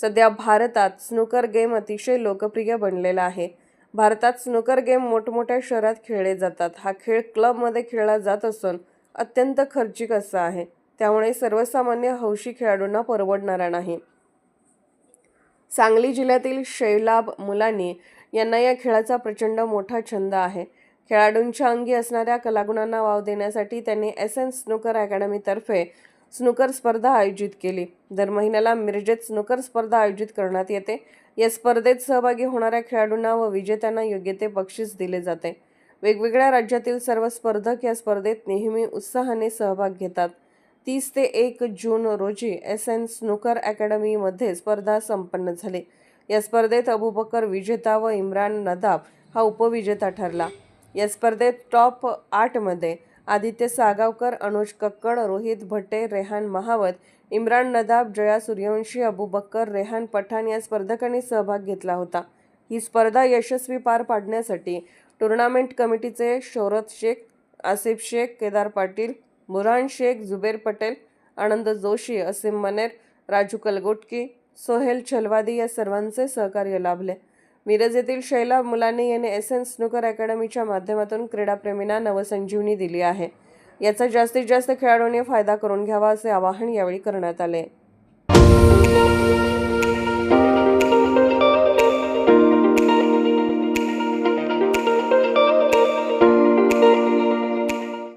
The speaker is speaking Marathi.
सध्या भारतात स्नूकर गेम अतिशय लोकप्रिय बनलेला आहे. भारतात स्नूकर गेम मोठमोठ्या शहरात खेळले जातात. हा खेळ क्लबमध्ये खेळला जात असून अत्यंत खर्चिक असा आहे. त्यामुळे सर्वसामान्य हौशी खेळाडूंना परवडणारा नाही. सांगली जिल्ह्यातील शैलाब मुलानी यांना या खेळाचा प्रचंड मोठा छंद आहे. खेळाडूंच्या अंगी असणाऱ्या कलागुणांना वाव देण्यासाठी त्यांनी एस एन स्नूकर अकॅडमीतर्फे स्नूकर स्पर्धा आयोजित केली. दर महिन्याला मिरजेत स्नूकर स्पर्धा आयोजित करण्यात येते. या स्पर्धेत सहभागी होणाऱ्या खेळाडूंना व विजेत्यांना योग्य ते बक्षीस दिले जाते. वेगवेगळ्या राज्यातील सर्व स्पर्धक या स्पर्धेत नेहमी उत्साहाने सहभाग घेतात. तीस ते एक जून रोजी एस एन स्नूकर अकॅडमीमध्ये स्पर्धा संपन्न झाली. या स्पर्धेत अबुबकर विजेता व इम्रान नदाब हा उपविजेता ठरला. या स्पर्धेत टॉप आठमध्ये आदित्य सागावकर अनुज कक्कड रोहित भट्टे रेहान महावत इम्रान नदाब जया सूर्यवंशी अबुबक्कर रेहान पठाण या स्पर्धकांनी सहभाग घेतला होता. ही स्पर्धा यशस्वी पार पाडण्यासाठी टुर्नामेंट कमिटीचे शौरत शेख आसिफ शेख केदार पाटील बुरहान शेख जुबेर पटेल आनंद जोशी असीम मनेर राजू कलगोटकी सोहेल छलवादी या सर्वांचे सहकार्य लाभले. मिरज येथील शैला मुलांनी याने एस एन स्नूकर अकॅडमीच्या माध्यमातून क्रीडाप्रेमींना नवसंजीवनी दिली आहे. याचा जास्तीत जास्त खेळाडूंनी फायदा करून घ्यावा असे आवाहन यावेळी करण्यात आले.